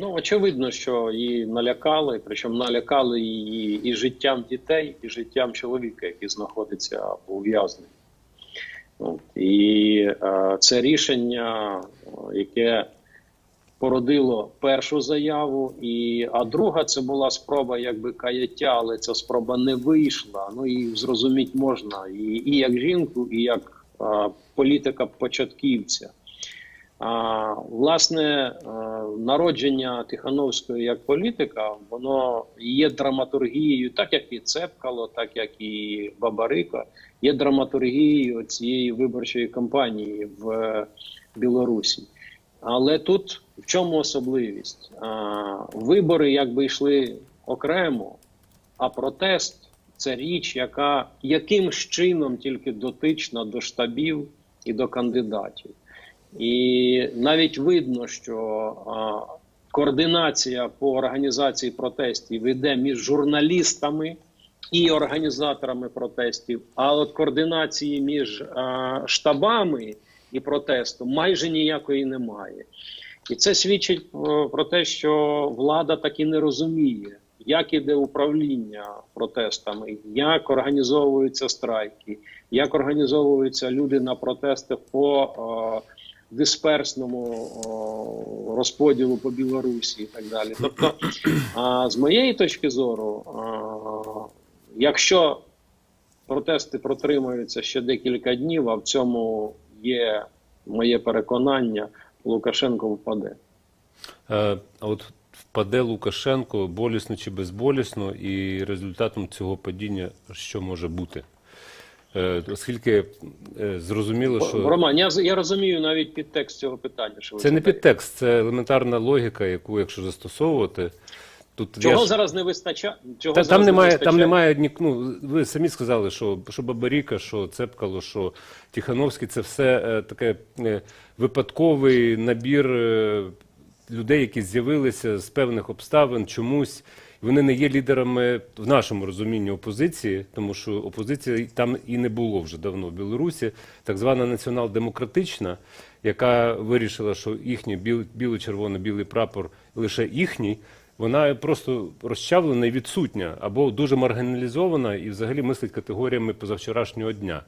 Ну, очевидно, що її налякали, причому налякали її і життям дітей, і життям чоловіка, який знаходиться в ув'язненні. І е, це рішення, е, яке породило першу заяву, і, а друга це була спроба якби каяття, але ця спроба не вийшла. Ну і зрозуміти можна і, і як жінку, і як е, політика початківця. Власне, е, народження Тихановської як політика, воно є драматургією, так як і Цепкало, так як і Бабарика, є драматургією цієї виборчої кампанії в Білорусі. Але тут в чому особливість? Вибори якби йшли окремо, а протест це річ, яка яким чином тільки дотична до штабів і до кандидатів. І навіть видно, що а, координація по організації протестів йде між журналістами і організаторами протестів. А от координації між а, штабами і протестом майже ніякої немає. І це свідчить е, про те, що влада так і не розуміє, як іде управління протестами, як організовуються страйки, як організовуються люди на протестах по е, дисперсному розподілу по Білорусі і так далі. Тобто, а, з моєї точки зору, якщо протести протримуються ще декілька днів, а в цьому є моє переконання, Лукашенко впаде. Е, А от впаде Лукашенко болісно чи безболісно, і результатом цього падіння що може бути? Е, Оскільки е, зрозуміло, що Роман, я, я розумію навіть підтекст цього питання. Що ви це не підтекст, це елементарна логіка, яку, якщо застосовувати, тут Чого ж- зараз не вистачає? Чого Та, зараз там не немає, вистачає? там немає ні, ну, ви самі сказали, що, що Бабаріка, що Цепкало, що Тихановський це все е, таке е, випадковий набір е, людей, які з'явилися з певних обставин чомусь. Вони не є лідерами в нашому розумінні опозиції, тому що опозиції там і не було вже давно в Білорусі, так звана націонал-демократична, яка вирішила, що їхній біло-червоно-білий прапор лише їхній, вона просто розчавлена і відсутня, або дуже маргіналізована і взагалі мислить категоріями позавчорашнього дня.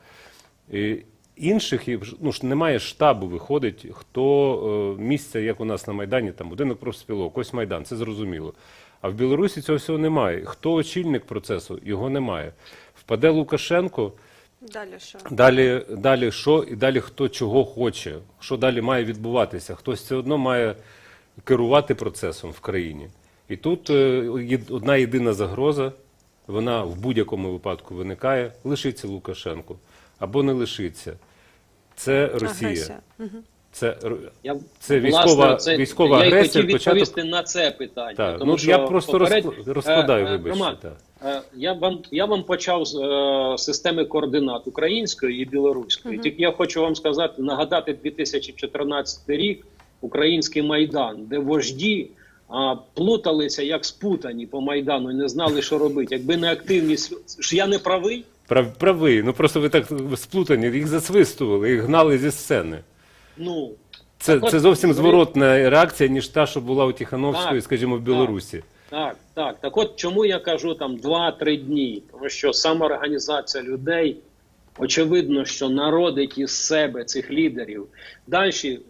І інших ну, ж немає штабу, виходить, хто е, місця, як у нас на Майдані, там будинок профспілок, ось Майдан, це зрозуміло. А в Білорусі цього всього немає. Хто очільник процесу? Його немає. Впаде Лукашенко. Далі що? Далі, далі що і далі хто чого хоче, що далі має відбуватися. Хтось все одно має керувати процесом в країні. І тут е, одна єдина загроза, вона в будь-якому випадку виникає, лишиться Лукашенко або не лишиться. Це Росія. Агресія. Це, Я, Це власне, військова- це- військова я агресія, хотів початок- відповісти на це питання. Так, тому ну, що я просто поперед- розкладаю, Е, е, вибачте, Роман, так. е, я вам я вам почав з е, системи координат української і білоруської. Тільки я хочу вам сказати, нагадати 2014 рік, український майдан, де вожді. А плуталися як спутані по майдану і не знали, що робити. Якби не активність, ж я не правий. Прав, правий, ну просто ви так сплутані, їх засвистували, їх гнали зі сцени. Ну Це, це зовсім зворотна реакція, ніж та, що була у Тихановської, скажімо, в. Білорусі. Так, так. Так от чому я кажу там 2-3 дні? Тому що самоорганізація людей, очевидно, що народить із себе цих лідерів. Далі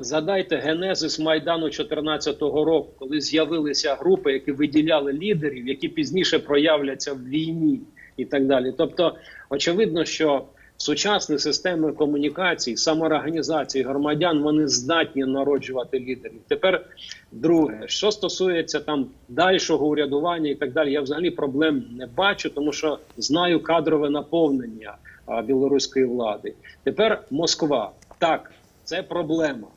згадайте генезис Майдану 2014 року, коли з'явилися групи, які виділяли лідерів, які пізніше проявляться в війні і так далі. Тобто, очевидно, що сучасні системи комунікації, самоорганізації громадян вони здатні народжувати лідерів. Тепер друге, що стосується там дальшого урядування і так далі, я взагалі проблем не бачу, тому що знаю кадрове наповнення а, білоруської влади. Тепер Москва. Так, це проблема.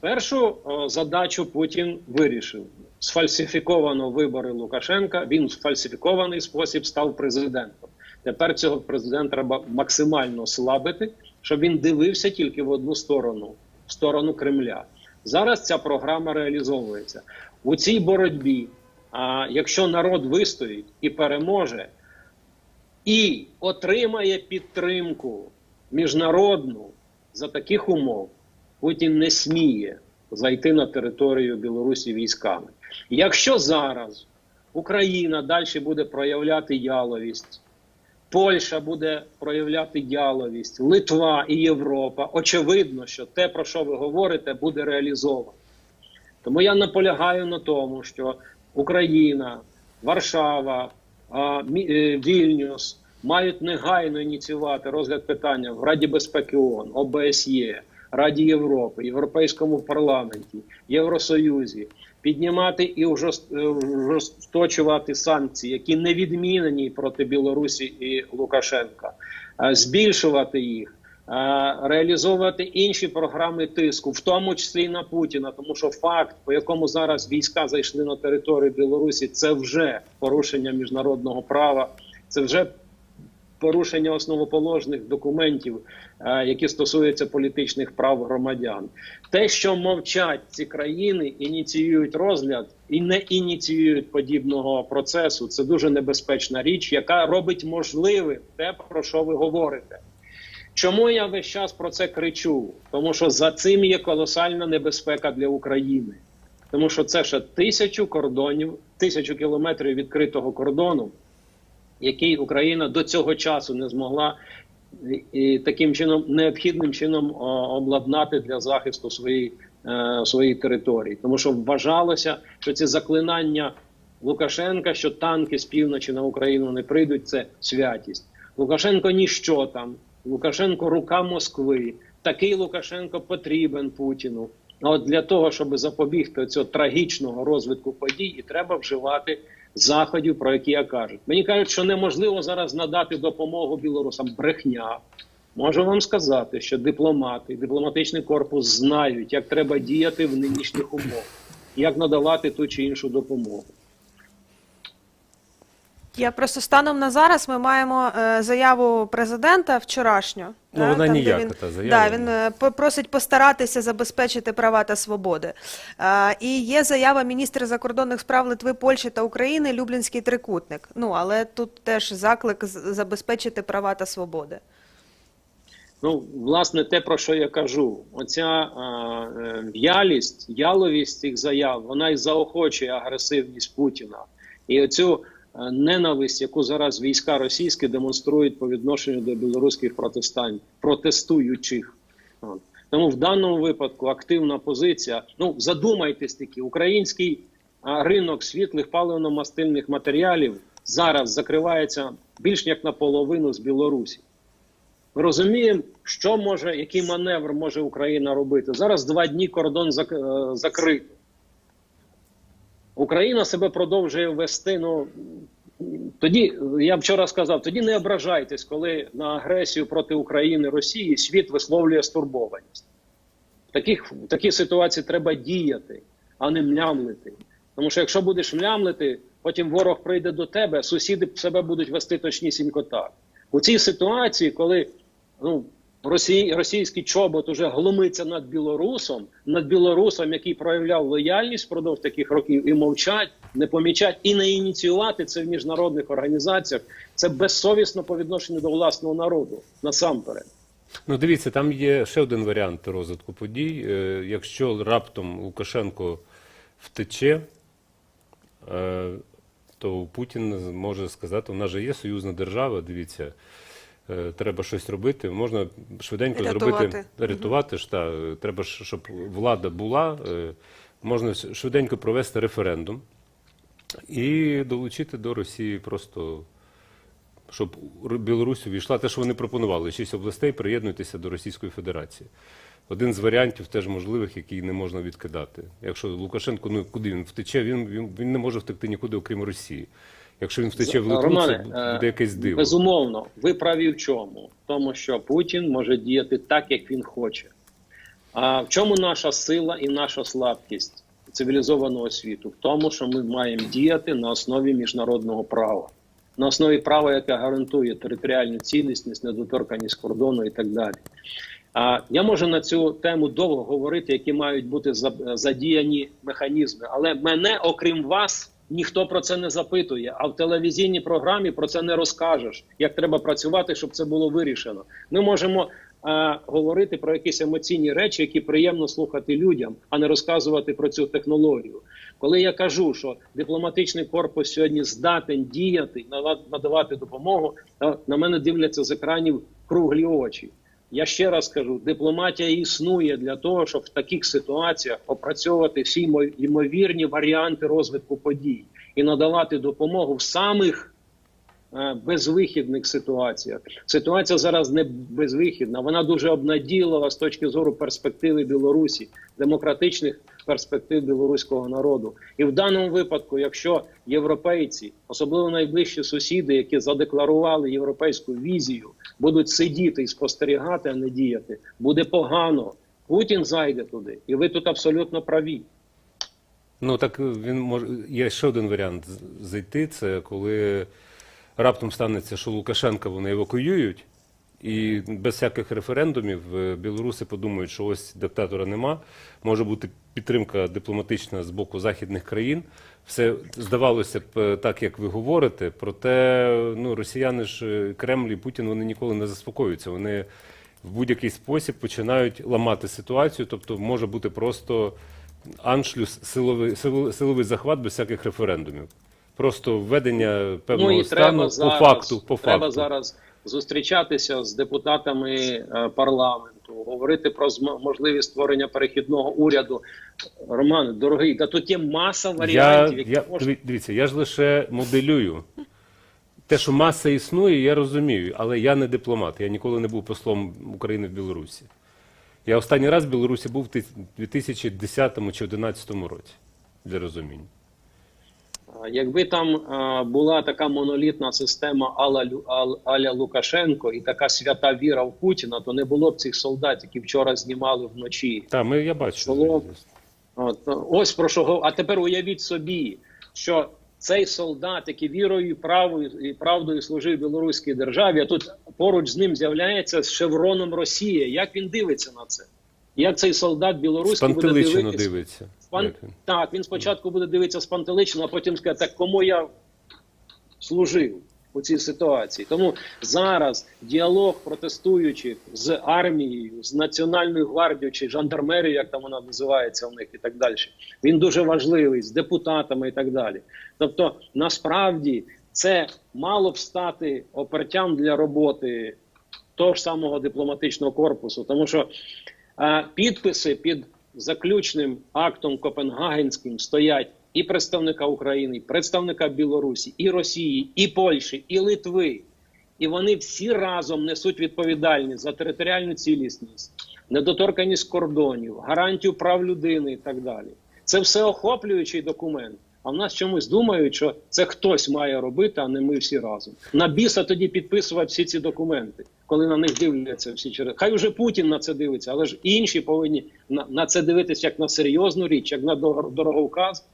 Першу о, задачу Путін вирішив. Сфальсифіковано вибори Лукашенка. Він в фальсифікований спосіб став президентом. Тепер цього президента треба максимально слабити, щоб він дивився тільки в одну сторону в сторону Кремля. Зараз ця програма реалізовується у цій боротьбі. А якщо народ вистоїть і переможе, і отримає підтримку міжнародну за таких умов, Путін не сміє зайти на територію Білорусі військами. Якщо зараз Україна далі буде проявляти яловість, Польща буде проявляти яловість, Литва і Європа, очевидно, що те, про що ви говорите, буде реалізовано. Тому я наполягаю на тому, що Україна, Варшава, е, Вільнюс мають негайно ініціювати розгляд питання в Раді безпеки ООН, ОБСЄ, Раді Європи, Європейському парламенті, Євросоюзі, піднімати і е, ужесточувати санкції, які не відмінені проти Білорусі і Лукашенка, е, збільшувати їх. е, Реалізовувати інші програми тиску, в тому числі і на Путіна, тому що факт, по якому зараз війська зайшли на територію Білорусі, це вже порушення міжнародного права, це вже порушення основоположних документів, е, які стосуються політичних прав громадян. Те, що мовчать ці країни, ініціюють розгляд і не ініціюють подібного процесу, це дуже небезпечна річ, яка робить можливим те, про що ви говорите. Чому я весь час про це кричу? Тому що за цим є колосальна небезпека для України. Тому що це ще тисячу кордонів, тисячу кілометрів відкритого кордону, який Україна до цього часу не змогла і, таким чином необхідним чином обладнати для захисту своєї, е, своєї території. Тому що вважалося, що ці заклинання Лукашенка, що танки з півночі на Україну не прийдуть, це святість. Лукашенко ніщо там. Лукашенко рука Москви. Такий Лукашенко потрібен Путіну. А от для того, щоб запобігти цього трагічного розвитку подій, і треба вживати заходів, про які я кажу. Мені кажуть, що неможливо зараз надати допомогу білорусам. Брехня. Можу вам сказати, що дипломати, дипломатичний корпус знають, як треба діяти в нинішніх умовах, як надавати ту чи іншу допомогу. Я просто станом на зараз ми маємо е, заяву президента вчорашню. Ну, вона де ніяка, він, та заява. Да, він е, просить постаратися забезпечити права та свободи. Е, і є заява міністра закордонних справ Литви, Польщі та України Люблінський трикутник. Ну але тут теж заклик забезпечити права та свободи. Ну, власне, те, про що я кажу, оця е, в'ялість, яловість цих заяв, вона і заохочує агресивність Путіна. І оцю ненависть, яку зараз війська російські демонструють по відношенню до білоруських протестантів, протестуючих. Тому в даному випадку активна позиція. Ну, задумайтесь таки, український ринок світлих паливно-мастильних матеріалів зараз закривається більш як наполовину з Білорусі. Ми розуміємо, що може, який маневр може Україна робити. Зараз два дні кордон зак- е, закрито. Україна себе продовжує вести. Ну тоді я вчора сказав: тоді не ображайтесь, коли на агресію проти України Росії світ висловлює стурбованість. В таких в такій ситуації треба діяти, а не млямлити. Тому що якщо будеш млямлити, потім ворог прийде до тебе, сусіди себе будуть вести точнісінько так. У цій ситуації, коли ну, росій, російський чобот уже глумиться над білорусом, над білорусом, який проявляв лояльність впродовж таких років, і мовчать, не помічать і не ініціювати це в міжнародних організаціях, це безсовісно по відношенню до власного народу насамперед. Ну, дивіться, там є ще один варіант розвитку подій. Е, Якщо раптом Лукашенко втече, е, то Путін може сказати, у нас же є союзна держава, дивіться, треба щось робити. Можна швиденько Рятувати. зробити, рятувати ж, та, е, треба, щоб влада була, е, можна швиденько провести референдум і долучити до Росії просто щоб Білорусь увійшла, те, що вони пропонували, шість областей приєднуйтеся до Російської Федерації. Один з варіантів теж можливих, який не можна відкидати. Якщо Лукашенко, ну куди він втече, він, він, він не може втекти нікуди, окрім Росії. Якщо він втече в Литву, Романе, це буде е, якесь диво. Безумовно, ви праві в чому? В тому, що Путін може діяти так, як він хоче. А в чому наша сила і наша слабкість цивілізованого світу? В тому, що ми маємо діяти на основі міжнародного права, на основі права, яке гарантує територіальну цілісність, недоторканість кордону і так далі. А я можу на цю тему довго говорити, які мають бути задіяні механізми, але мене, окрім вас, ніхто про це не запитує. А в телевізійній програмі про це не розкажеш. Як треба працювати, щоб це було вирішено. Ми можемо а, говорити про якісь емоційні речі, які приємно слухати людям, а не розказувати про цю технологію. Коли я кажу, що дипломатичний корпус сьогодні здатен діяти, нада- надавати допомогу, на мене дивляться з екранів круглі очі. Я ще раз кажу: дипломатія існує для того, щоб в таких ситуаціях опрацьовувати всі ймо- ймовірні варіанти розвитку подій і надавати допомогу в самих безвихідних ситуаціях. Ситуація зараз не безвихідна, вона дуже обнадійлива з точки зору перспективи Білорусі, демократичних перспектив білоруського народу. І в даному випадку, якщо європейці, особливо найближчі сусіди, які задекларували європейську візію, будуть сидіти і спостерігати, а не діяти, буде погано. Путін зайде туди, і ви тут абсолютно праві. Ну так він може. Є ще один варіант зайти. Це коли раптом станеться, що Лукашенка вони евакуюють, і без всяких референдумів е, білоруси подумають, що ось диктатора нема. Може бути підтримка дипломатична з боку західних країн. Все здавалося б е, так, як ви говорите. Проте ну, росіяни ж е, Кремль і Путін вони ніколи не заспокоюються. Вони в будь-який спосіб починають ламати ситуацію. Тобто може бути просто аншлюс, силовий, силовий, силовий захват без всяких референдумів. Просто введення певного ну і стану треба по зараз, факту. По треба факту. зараз зустрічатися з депутатами е, парламенту, говорити про можливість створення перехідного уряду. Роман, дорогий, та тут є маса Я, варіантів, які я, можна. дивіться, я ж лише моделюю. Те, що маса існує, я розумію, але я не дипломат. Я ніколи не був послом України в Білорусі. Я останній раз в Білорусі був в ти- 2010 чи 2011 році, для розуміння. Якби там була така монолітна система Аля Лукашенко і така свята віра в Путіна, то не було б цих солдат, які вчора знімали вночі. Так, ми, я бачу. Шолом. От, ось про що А тепер уявіть собі, що цей солдат, який вірою і правою і правдою служив білоруській державі, а тут поруч з ним з'являється з шевроном Росія. Як він дивиться на це? Як цей солдат білоруський буде дивитися? дивиться. Пан... Він. Так, він спочатку буде дивитися спантеличено, а потім скаже, так кому я служив у цій ситуації. Тому зараз діалог протестуючих з армією, з Національною гвардією чи жандармерією, як там вона називається у них і так далі, він дуже важливий з депутатами і так далі. Тобто, насправді це мало б стати опертям для роботи того ж самого дипломатичного корпусу, тому що підписи під заключним актом Копенгагенським стоять і представника України, і представника Білорусі, і Росії, і Польщі, і Литви. І вони всі разом несуть відповідальність за територіальну цілісність, недоторканість кордонів, гарантію прав людини і так далі. Це всеохоплюючий документ. А в нас чомусь думають, що це хтось має робити, а не ми всі разом. На біса тоді підписувати всі ці документи, коли на них дивляться всі через. Хай уже Путін на це дивиться, але ж інші повинні на, на це дивитися як на серйозну річ, як на дор- дороговказ,